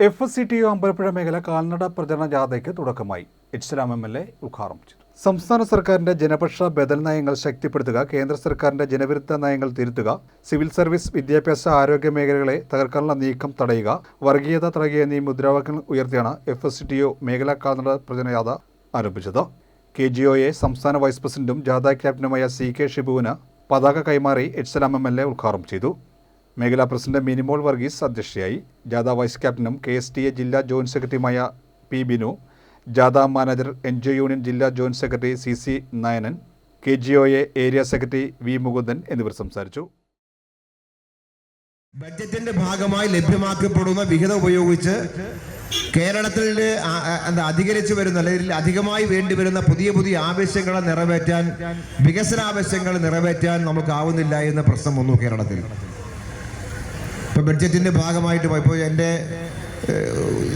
F S C T O Ambalappuzha മേഖല കാൽനട പ്രചരണ ജാഥയ്ക്ക് തുടക്കമായി. H Ram M L A ഉദ്ഘാടനം ചെയ്തു. സംസ്ഥാന സർക്കാരിന്റെ ജനപക്ഷ ബദൽ നയങ്ങൾ ശക്തിപ്പെടുത്തുക കേന്ദ്ര സർക്കാരിന്റെ ജനവിരുദ്ധ നയങ്ങൾ തിരുത്തുക സിവിൽ സർവീസ് വിദ്യാഭ്യാസ ആരോഗ്യ മേഖലകളെ തകർക്കാനുള്ള നീക്കം തടയുക വർഗീയത തടയുക എന്നീ മുദ്രാവാക്യങ്ങൾ ഉയർത്തിയാണ് F S C T O മേഖലാ കാൽനട പ്രചരണ ജാഥ ആരംഭിച്ചത്. കെ ജി ഒയെ സംസ്ഥാന വൈസ് പ്രസിഡന്റും ജാഥ ക്യാപ്റ്റനുമായ സി കെ ഷിബുവിന് പതാക കൈമാറി H Salam M L A ഉദ്ഘാടനം ചെയ്തു. മേഖലാ പ്രസിഡന്റ് മിനിമോൾ വർഗീസ് അധ്യക്ഷയായി. ജാഥ വൈസ് ക്യാപ്റ്റനും കെ എസ് ടി എ ജില്ലാ ജോയിന്റ് സെക്രട്ടറിയുമായ പി ബിനു ജാഥ മാനേജർ എൻ ജി യൂണിയൻ ജില്ലാ joint secretary C C Nayanan K G O A area secretary V Mukundan എന്നിവർ സംസാരിച്ചു. ബഡ്ജറ്റിന്റെ ഭാഗമായി ലഭ്യമാക്കപ്പെടുന്ന വിഹിതം ഉപയോഗിച്ച് കേരളത്തിൽ എന്താ അധികരിച്ചു വരുന്ന അല്ലെങ്കിൽ അധികമായി വേണ്ടിവരുന്ന പുതിയ പുതിയ ആവശ്യങ്ങളെ നിറവേറ്റാൻ വികസന ആവശ്യങ്ങൾ നിറവേറ്റാൻ നമുക്കാവുന്നില്ല എന്ന പ്രശ്നം വന്നു കേരളത്തിൽ. ഇപ്പൊ ബഡ്ജറ്റിന്റെ ഭാഗമായിട്ട് ഇപ്പോൾ എന്റെ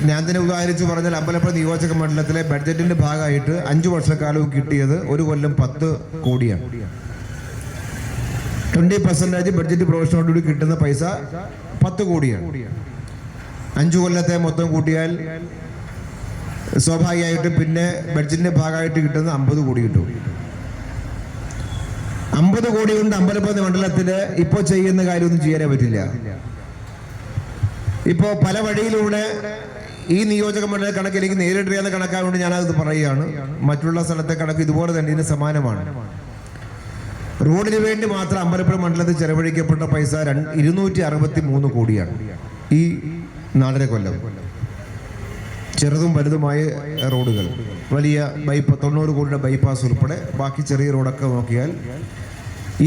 ഞാൻ തന്നെ ഉദാഹരിച്ച് പറഞ്ഞാൽ അമ്പലപ്പുഴ നിയോജക മണ്ഡലത്തിലെ ബഡ്ജറ്റിന്റെ ഭാഗമായിട്ട് അഞ്ച് വർഷക്കാലവും കിട്ടിയത് ഒരു കൊല്ലം പത്ത് കോടിയാണ്. ട്വന്റി പെർസെന്റേജ് ബഡ്ജറ്റ് പ്രൊവിഷനോടുകൂടി കിട്ടുന്ന പൈസ പത്ത് കോടിയാണ്. അഞ്ച് കൊല്ലത്തെ മൊത്തം കൂട്ടിയാൽ സ്വാഭാവികമായിട്ടും പിന്നെ ബഡ്ജറ്റിന്റെ ഭാഗമായിട്ട് കിട്ടുന്ന അമ്പത് കോടി കിട്ടും. അമ്പത് കോടി കൊണ്ട് അമ്പലപ്പുഴ മണ്ഡലത്തിൽ ഇപ്പോൾ ചെയ്യുന്ന കാര്യമൊന്നും ചെയ്യാനേ പറ്റില്ല. ഇപ്പോൾ പല വഴിയിലൂടെ ഈ നിയോജക മണ്ഡല കണക്ക് എനിക്ക് നേരിട്ടറിയാവുന്ന കണക്കായതുകൊണ്ട് ഞാനത് പറയുകയാണ്. മറ്റുള്ള സ്ഥലത്തെ കണക്ക് ഇതുപോലെ തന്നെ ഇതിന് സമാനമാണ്. റോഡിന് വേണ്ടി മാത്രം അമ്പലപ്പുഴ മണ്ഡലത്തിൽ ചെലവഴിക്കപ്പെട്ട പൈസ ഇരുന്നൂറ്റി അറുപത്തി മൂന്ന് കോടിയാണ് ഈ നാലര കൊല്ലം. ചെറുതും വലുതുമായ റോഡുകൾ. വലിയ ബൈപ്പ് തൊണ്ണൂറ് കോടിയുടെ ബൈപ്പാസ് ഉൾപ്പെടെ ബാക്കി ചെറിയ റോഡൊക്കെ നോക്കിയാൽ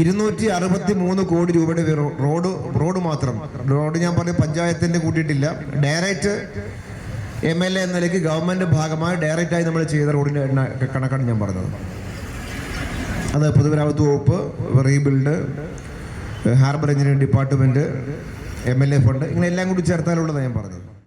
ഇരുന്നൂറ്റി അറുപത്തി മൂന്ന് കോടി രൂപയുടെ റോഡ് റോഡ് മാത്രം. റോഡ് ഞാൻ പറഞ്ഞ പഞ്ചായത്തിന്റെ കൂട്ടിയിട്ടില്ല. ഡയറക്റ്റ് എം എൽ എ എന്ന നിലയ്ക്ക് ഗവൺമെന്റ് ഭാഗമായി ഡയറക്റ്റായി നമ്മൾ ചെയ്ത റോഡിന്റെ കണക്കാണ് ഞാൻ പറഞ്ഞത്. അത് പൊതുമരാമത്ത് വകുപ്പ് rebuild harbour engineering department M L A fund ഇങ്ങനെ എല്ലാം കൂടി ചേർത്താലുള്ളതാണ് ഞാൻ പറഞ്ഞത്.